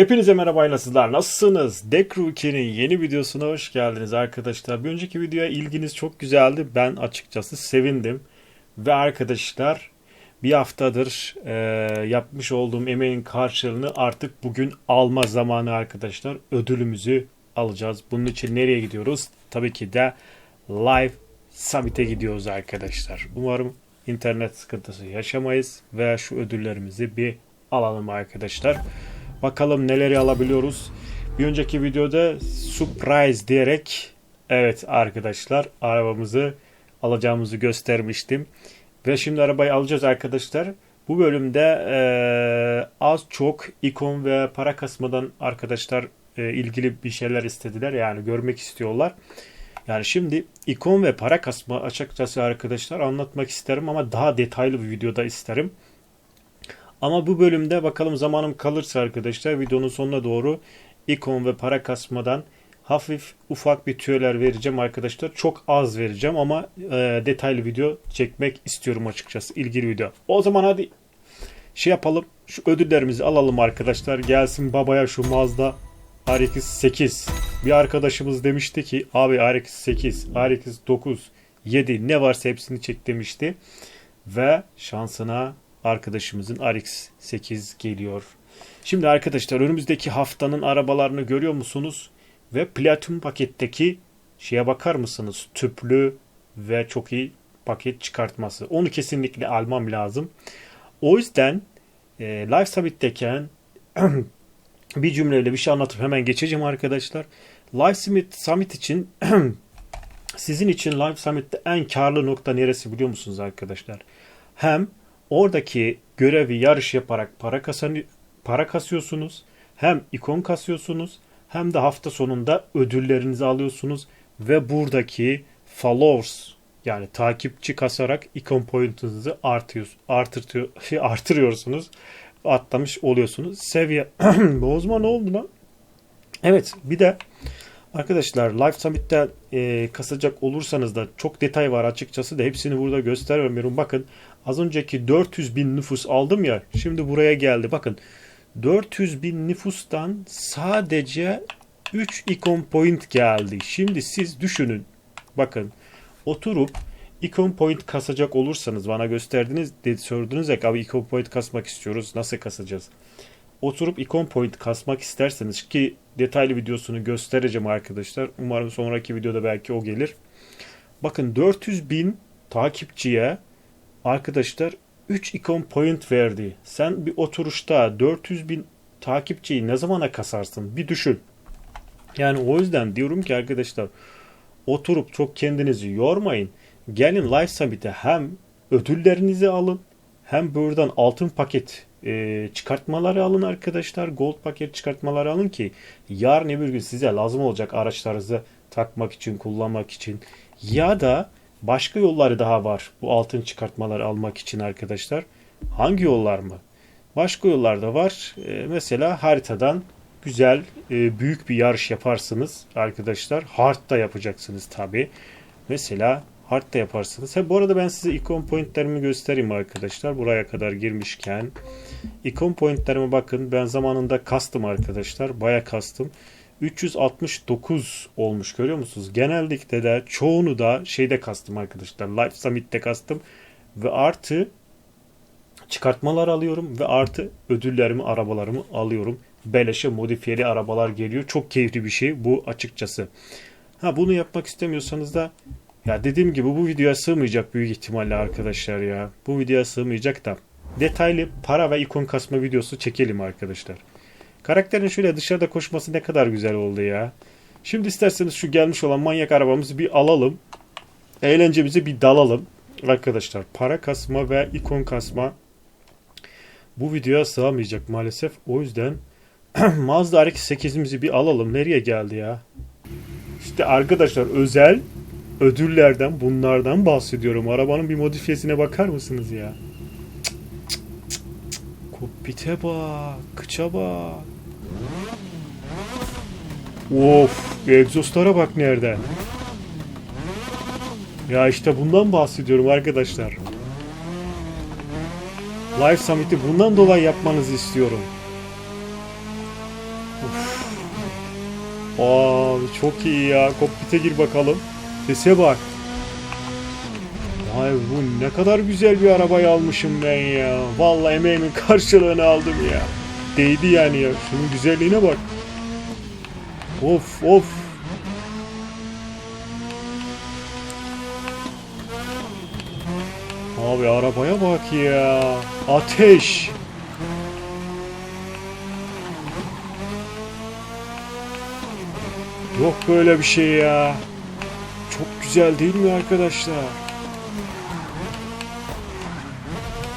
Hepinize merhaba sizler nasılsınız? Dekru 2'nin yeni videosuna hoş geldiniz arkadaşlar. Bir önceki videoya ilginiz çok güzeldi. Ben açıkçası sevindim. Ve arkadaşlar bir haftadır e, yapmış olduğum emeğin karşılığını artık bugün alma zamanı arkadaşlar. Ödülümüzü alacağız. Bunun için nereye gidiyoruz? Tabii ki de Live Summit'e gidiyoruz arkadaşlar. Umarım internet sıkıntısı yaşamayız ve şu ödüllerimizi bir alalım arkadaşlar. Bakalım neleri alabiliyoruz. Bir önceki videoda surprise diyerek evet arkadaşlar arabamızı alacağımızı göstermiştim. Ve şimdi arabayı alacağız arkadaşlar. Bu bölümde e, az çok ikon ve para kasmadan arkadaşlar e, ilgili bir şeyler istediler. Yani görmek istiyorlar. Yani şimdi ikon ve para kasma açıkçası arkadaşlar anlatmak isterim ama daha detaylı bir videoda isterim. Ama bu bölümde bakalım zamanım kalırsa arkadaşlar videonun sonuna doğru ikon ve para kasmadan hafif ufak bir tüyolar vereceğim arkadaşlar. Çok az vereceğim ama e, detaylı video çekmek istiyorum açıkçası. ilgili video. O zaman hadi şey yapalım. Şu ödüllerimizi alalım arkadaşlar. Gelsin babaya şu Mazda RX 8. Bir arkadaşımız demişti ki abi RX 8, RX 9, 7 ne varsa hepsini çek demişti. Ve şansına arkadaşımızın RX 8 geliyor. Şimdi arkadaşlar önümüzdeki haftanın arabalarını görüyor musunuz? Ve Platinum paketteki şeye bakar mısınız? Tüplü ve çok iyi paket çıkartması. Onu kesinlikle almam lazım. O yüzden e, Live Summit'teyken bir cümleyle bir şey anlatıp hemen geçeceğim arkadaşlar. Live Summit, Summit için sizin için Live Summit'te en karlı nokta neresi biliyor musunuz arkadaşlar? Hem oradaki görevi yarış yaparak para kasan para kasıyorsunuz. Hem ikon kasıyorsunuz hem de hafta sonunda ödüllerinizi alıyorsunuz ve buradaki followers yani takipçi kasarak ikon point'ınızı artıyor, artırıyorsunuz. Atlamış oluyorsunuz. Seviye bozma ne oldu lan? Evet bir de Arkadaşlar Live Summit'te e, kasacak olursanız da çok detay var açıkçası da hepsini burada göstermiyorum. Bakın az önceki 400 bin nüfus aldım ya şimdi buraya geldi. Bakın 400 bin nüfustan sadece 3 icon point geldi. Şimdi siz düşünün. Bakın oturup icon point kasacak olursanız bana gösterdiniz dedi sordunuz ya abi icon point kasmak istiyoruz. Nasıl kasacağız? Oturup icon point kasmak isterseniz ki detaylı videosunu göstereceğim arkadaşlar. Umarım sonraki videoda belki o gelir. Bakın 400 bin takipçiye arkadaşlar 3 icon point verdi. Sen bir oturuşta 400 bin takipçiyi ne zamana kasarsın? Bir düşün. Yani o yüzden diyorum ki arkadaşlar oturup çok kendinizi yormayın. Gelin Live Summit'e hem ödüllerinizi alın hem buradan altın paket e, çıkartmaları alın arkadaşlar. Gold paket çıkartmaları alın ki yarın bir gün size lazım olacak araçlarınızı takmak için, kullanmak için ya da başka yolları daha var bu altın çıkartmaları almak için arkadaşlar. Hangi yollar mı? Başka yollar da var. E, mesela haritadan güzel e, büyük bir yarış yaparsınız arkadaşlar. Hard da yapacaksınız tabi. Mesela hard da yaparsınız. Ha, bu arada ben size icon pointlerimi göstereyim arkadaşlar. Buraya kadar girmişken. Icon pointlerime bakın. Ben zamanında kastım arkadaşlar. Baya kastım. 369 olmuş görüyor musunuz? Genellikle de çoğunu da şeyde kastım arkadaşlar. Live Summit'te kastım. Ve artı çıkartmalar alıyorum ve artı ödüllerimi, arabalarımı alıyorum. Beleşe modifiyeli arabalar geliyor. Çok keyifli bir şey bu açıkçası. Ha bunu yapmak istemiyorsanız da ya dediğim gibi bu videoya sığmayacak büyük ihtimalle arkadaşlar ya. Bu videoya sığmayacak da detaylı para ve ikon kasma videosu çekelim arkadaşlar. Karakterin şöyle dışarıda koşması ne kadar güzel oldu ya. Şimdi isterseniz şu gelmiş olan manyak arabamızı bir alalım. Eğlencemizi bir dalalım. Arkadaşlar para kasma ve ikon kasma bu videoya sığamayacak maalesef. O yüzden Mazda RX-8'imizi bir alalım. Nereye geldi ya? İşte arkadaşlar özel ödüllerden bunlardan bahsediyorum. Arabanın bir modifiyesine bakar mısınız ya? Kokpite bak, kıça bak. Of, egzozlara bak nereden. Ya işte bundan bahsediyorum arkadaşlar. Live Summit'i bundan dolayı yapmanızı istiyorum. Abi çok iyi ya. Kokpite gir bakalım. Sese bak. Vay bu ne kadar güzel bir arabayı almışım ben ya. Vallahi emeğimin karşılığını aldım ya. Değdi yani ya. Şunun güzelliğine bak. Of of. Abi arabaya bak ya. Ateş. Yok böyle bir şey ya. Çok güzel değil mi arkadaşlar?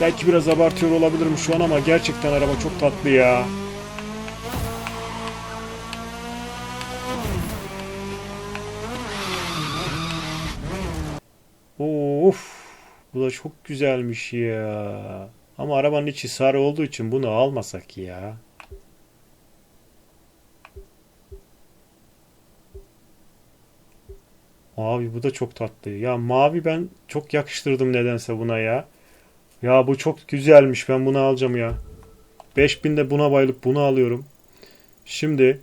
Belki biraz abartıyor olabilirim şu an ama gerçekten araba çok tatlı ya. Of. Bu da çok güzelmiş ya. Ama arabanın içi sarı olduğu için bunu almasak ya. Abi bu da çok tatlı. Ya mavi ben çok yakıştırdım nedense buna ya. Ya bu çok güzelmiş. Ben bunu alacağım ya. 5000'de buna bayılıp bunu alıyorum. Şimdi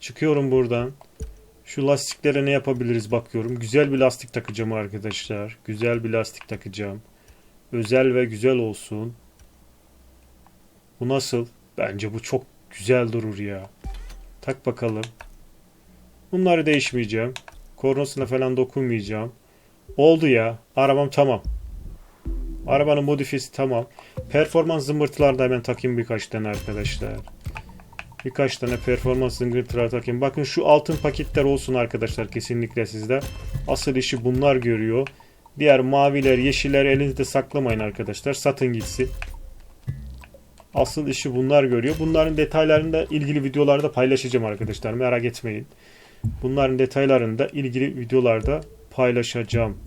çıkıyorum buradan. Şu lastiklere ne yapabiliriz bakıyorum. Güzel bir lastik takacağım arkadaşlar. Güzel bir lastik takacağım. Özel ve güzel olsun. Bu nasıl? Bence bu çok güzel durur ya. Tak bakalım. Bunları değişmeyeceğim. Kornosuna falan dokunmayacağım. Oldu ya. Arabam tamam. Arabanın modifiyesi tamam. Performans zımbırtılar da hemen takayım birkaç tane arkadaşlar. Birkaç tane performans zımbırtılar takayım. Bakın şu altın paketler olsun arkadaşlar kesinlikle sizde. Asıl işi bunlar görüyor. Diğer maviler, yeşiller elinizde saklamayın arkadaşlar. Satın gitsin. Asıl işi bunlar görüyor. Bunların detaylarını da ilgili videolarda paylaşacağım arkadaşlar. Merak etmeyin. Bunların detaylarını da ilgili videolarda paylaşacağım.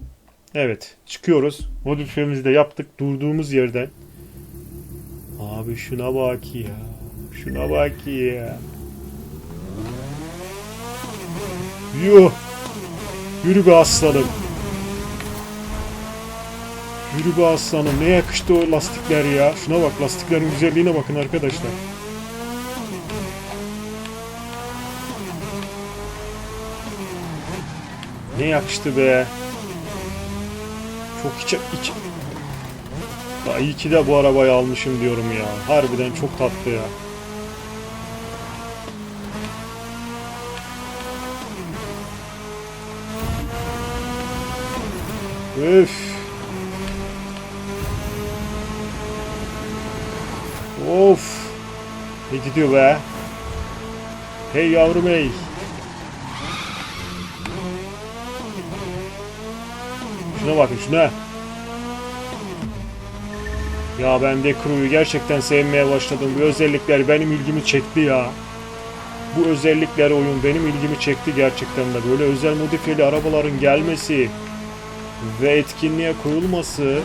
Evet çıkıyoruz. Modifiyemizi de yaptık durduğumuz yerden. Abi şuna bak ya. Şuna bak ya. Yuh. Yürü be aslanım. Yürü be aslanım. Ne yakıştı o lastikler ya. Şuna bak lastiklerin güzelliğine bakın arkadaşlar. Ne yakıştı be. Çok içe... iç. Ya iyi ki de bu arabayı almışım diyorum ya. Harbiden çok tatlı ya. Öf. Of. Ne gidiyor be? Hey yavrum hey. Şuna bakın şuna. Ya ben de Crew'yu gerçekten sevmeye başladım. Bu özellikler benim ilgimi çekti ya. Bu özellikler oyun benim ilgimi çekti gerçekten de. Böyle özel modifiyeli arabaların gelmesi ve etkinliğe koyulması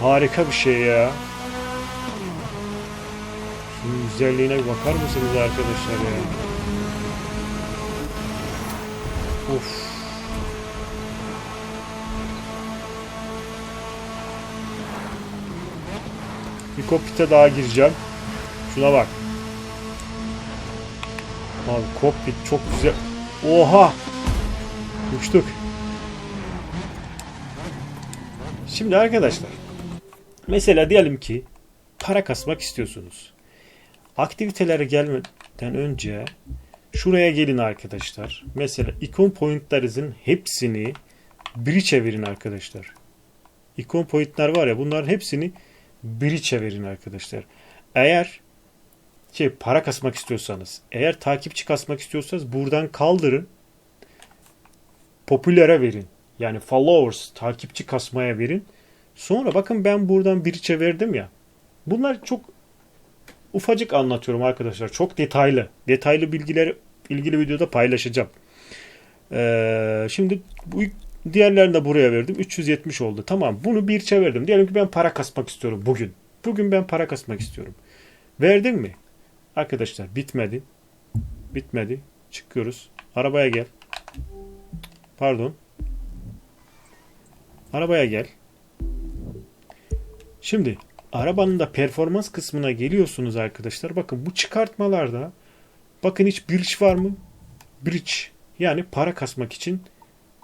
harika bir şey ya. Şunun güzelliğine bakar mısınız arkadaşlar ya? Of. Bir kokpite daha gireceğim. Şuna bak. Abi kokpit çok güzel. Oha! Uçtuk. Şimdi arkadaşlar. Mesela diyelim ki para kasmak istiyorsunuz. Aktivitelere gelmeden önce şuraya gelin arkadaşlar. Mesela ikon pointlarınızın hepsini biri çevirin arkadaşlar. İkon pointler var ya bunların hepsini biri çevirin arkadaşlar. Eğer şey para kasmak istiyorsanız, eğer takipçi kasmak istiyorsanız buradan kaldırın. Popülere verin. Yani followers, takipçi kasmaya verin. Sonra bakın ben buradan biri çevirdim ya. Bunlar çok ufacık anlatıyorum arkadaşlar. Çok detaylı. Detaylı bilgileri ilgili videoda paylaşacağım. Ee, şimdi bu diğerlerini de buraya verdim. 370 oldu. Tamam bunu bir çevirdim. Diyelim ki ben para kasmak istiyorum bugün. Bugün ben para kasmak istiyorum. Verdin mi? Arkadaşlar bitmedi. Bitmedi. Çıkıyoruz. Arabaya gel. Pardon. Arabaya gel. Şimdi arabanın da performans kısmına geliyorsunuz arkadaşlar. Bakın bu çıkartmalarda Bakın hiç bridge var mı? Bridge. Yani para kasmak için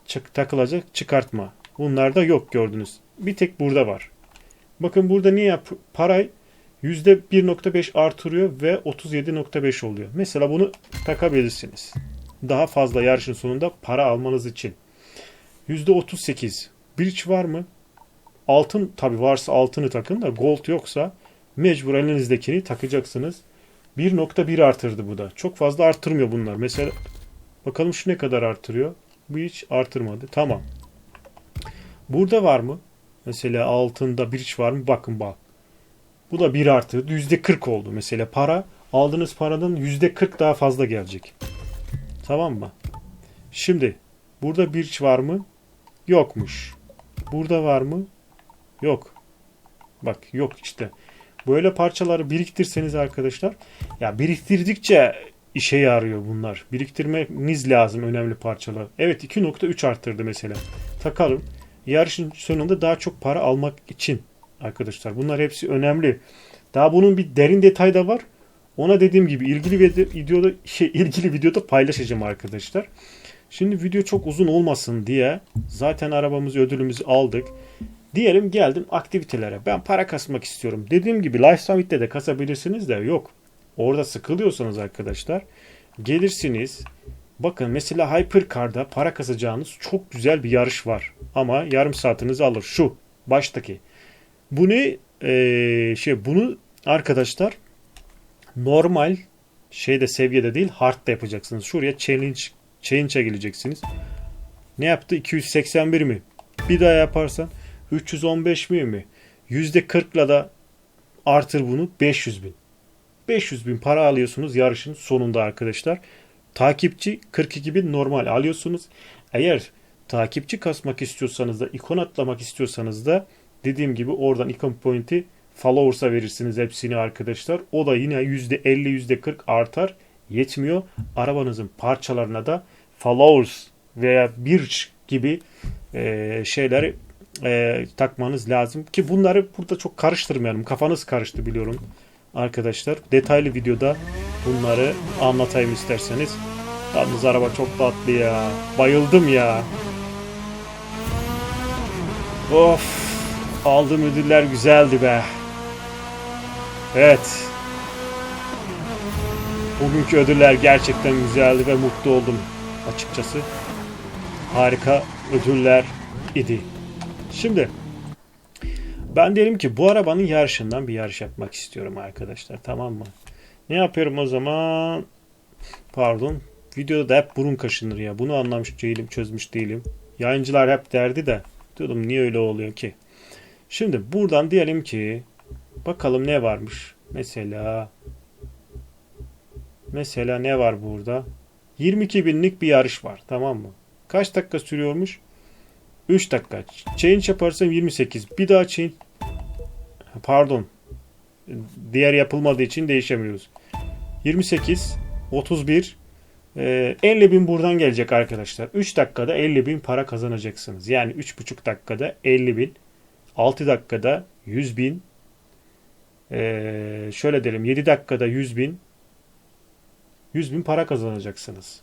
çık- takılacak çıkartma. Bunlarda yok gördünüz. Bir tek burada var. Bakın burada niye yap para %1.5 artırıyor ve 37.5 oluyor. Mesela bunu takabilirsiniz. Daha fazla yarışın sonunda para almanız için. %38 bridge var mı? Altın tabi varsa altını takın da gold yoksa mecbur elinizdekini takacaksınız. 1.1 artırdı bu da. Çok fazla artırmıyor bunlar. Mesela bakalım şu ne kadar artırıyor. Bu hiç artırmadı. Tamam. Burada var mı? Mesela altında bridge var mı? Bakın bak. Bu da 1 artırdı. %40 oldu. Mesela para aldığınız paranın %40 daha fazla gelecek. Tamam mı? Şimdi burada bridge var mı? Yokmuş. Burada var mı? Yok. Bak yok işte. Böyle parçaları biriktirseniz arkadaşlar ya biriktirdikçe işe yarıyor bunlar. Biriktirmeniz lazım önemli parçalar. Evet 2.3 arttırdı mesela. Takalım. Yarışın sonunda daha çok para almak için arkadaşlar. Bunlar hepsi önemli. Daha bunun bir derin detay da var. Ona dediğim gibi ilgili videoda şey ilgili videoda paylaşacağım arkadaşlar. Şimdi video çok uzun olmasın diye zaten arabamızı ödülümüzü aldık. Diyelim geldim aktivitelere. Ben para kasmak istiyorum. Dediğim gibi Life Summit'te de kasabilirsiniz de yok. Orada sıkılıyorsanız arkadaşlar gelirsiniz. Bakın mesela Hypercar'da para kasacağınız çok güzel bir yarış var. Ama yarım saatinizi alır. Şu baştaki. Bunu ee, şey bunu arkadaşlar normal şeyde seviyede değil hard'da yapacaksınız. Şuraya challenge challenge'a geleceksiniz. Ne yaptı? 281 mi? Bir daha yaparsan 315 mi mi? %40'la da artır bunu 500 bin. 500 bin para alıyorsunuz yarışın sonunda arkadaşlar. Takipçi 42 bin normal alıyorsunuz. Eğer takipçi kasmak istiyorsanız da ikon atlamak istiyorsanız da dediğim gibi oradan ikon point'i followers'a verirsiniz hepsini arkadaşlar. O da yine %50 %40 artar. Yetmiyor. Arabanızın parçalarına da followers veya bir gibi e, şeyleri e, takmanız lazım. Ki bunları burada çok karıştırmayalım. Kafanız karıştı biliyorum arkadaşlar. Detaylı videoda bunları anlatayım isterseniz. Yalnız araba çok tatlı ya. Bayıldım ya. Of. Aldığım ödüller güzeldi be. Evet. Bugünkü ödüller gerçekten güzeldi ve mutlu oldum açıkçası. Harika ödüller idi. Şimdi ben derim ki bu arabanın yarışından bir yarış yapmak istiyorum arkadaşlar tamam mı? Ne yapıyorum o zaman? Pardon. Videoda da hep burun kaşınır ya. Bunu anlamış değilim, çözmüş değilim. Yayıncılar hep derdi de. Diyordum niye öyle oluyor ki? Şimdi buradan diyelim ki bakalım ne varmış. Mesela mesela ne var burada? 22 binlik bir yarış var tamam mı? Kaç dakika sürüyormuş? 3 dakika. Change yaparsam 28. Bir daha change pardon. Diğer yapılmadığı için değişemiyoruz. 28 31 e, 50 bin buradan gelecek arkadaşlar. 3 dakikada 50 bin para kazanacaksınız. Yani 3,5 dakikada 50 bin. 6 dakikada 100 bin. Şöyle diyelim 7 dakikada 100 bin. 100 bin para kazanacaksınız.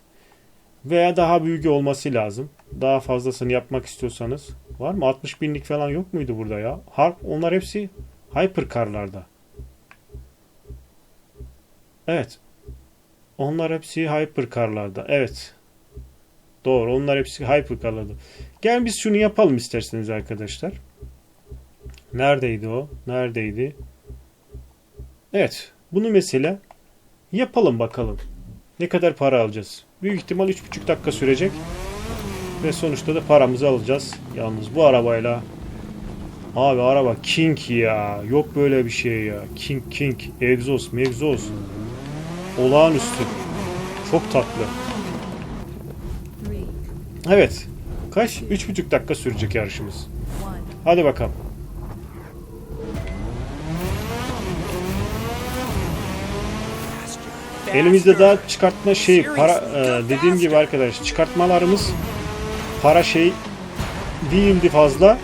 Veya daha büyük olması lazım. Daha fazlasını yapmak istiyorsanız. Var mı? 60 binlik falan yok muydu burada ya? Harp, onlar hepsi hypercar'larda. Evet. Onlar hepsi hypercar'larda. Evet. Doğru. Onlar hepsi hypercar'larda. Gel biz şunu yapalım isterseniz arkadaşlar. Neredeydi o? Neredeydi? Evet. Bunu mesela yapalım bakalım. Ne kadar para alacağız? Büyük ihtimal 3,5 dakika sürecek. Ve sonuçta da paramızı alacağız. Yalnız bu arabayla Abi araba King ya. Yok böyle bir şey ya. King King. Egzoz mevzoz. Olağanüstü. Çok tatlı. Evet. Kaç? 3,5 dakika sürecek yarışımız. Hadi bakalım. Elimizde daha çıkartma şey para e, dediğim gibi arkadaş çıkartmalarımız para şey değildi fazla.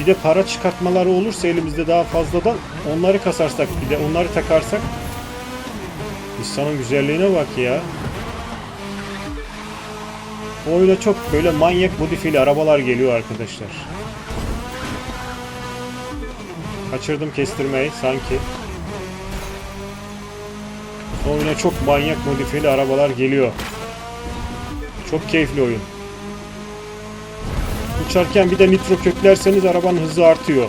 Bir de para çıkartmaları olursa elimizde daha fazladan onları kasarsak bir de onları takarsak Arabistan'ın güzelliğine bak ya. Oyuna çok böyle manyak modifiyeli arabalar geliyor arkadaşlar. Kaçırdım kestirmeyi sanki. Oyuna çok manyak modifiyeli arabalar geliyor. Çok keyifli oyun. Uçarken bir de nitro köklerseniz arabanın hızı artıyor.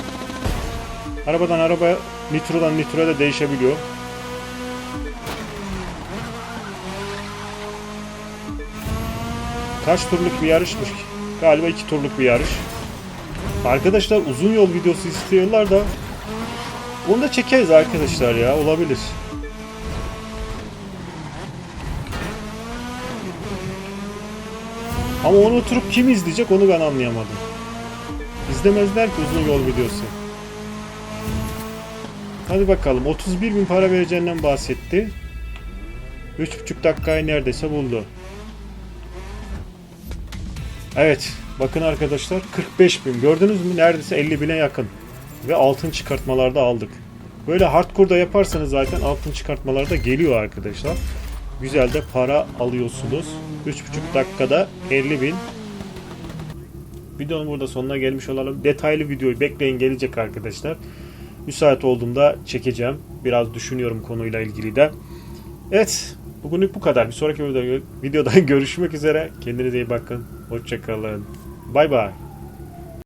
Arabadan arabaya, nitrodan nitroya da değişebiliyor. Kaç turluk bir yarışmış? Galiba iki turluk bir yarış. Arkadaşlar uzun yol videosu istiyorlar da onu da çekeriz arkadaşlar ya olabilir. Ama onu oturup kim izleyecek onu ben anlayamadım. İzlemezler ki uzun yol videosu. Hadi bakalım 31 bin para vereceğinden bahsetti. 3,5 dakikayı neredeyse buldu. Evet bakın arkadaşlar 45 bin gördünüz mü neredeyse 50 bine yakın. Ve altın çıkartmalarda aldık. Böyle hardcore'da yaparsanız zaten altın çıkartmalarda geliyor arkadaşlar. Güzel de para alıyorsunuz. 3,5 dakikada 50 bin. Videonun burada sonuna gelmiş olalım. Detaylı videoyu bekleyin gelecek arkadaşlar. Müsait olduğumda çekeceğim. Biraz düşünüyorum konuyla ilgili de. Evet. Bugünlük bu kadar. Bir sonraki videoda, görüşmek üzere. Kendinize iyi bakın. Hoşçakalın. Bay bay.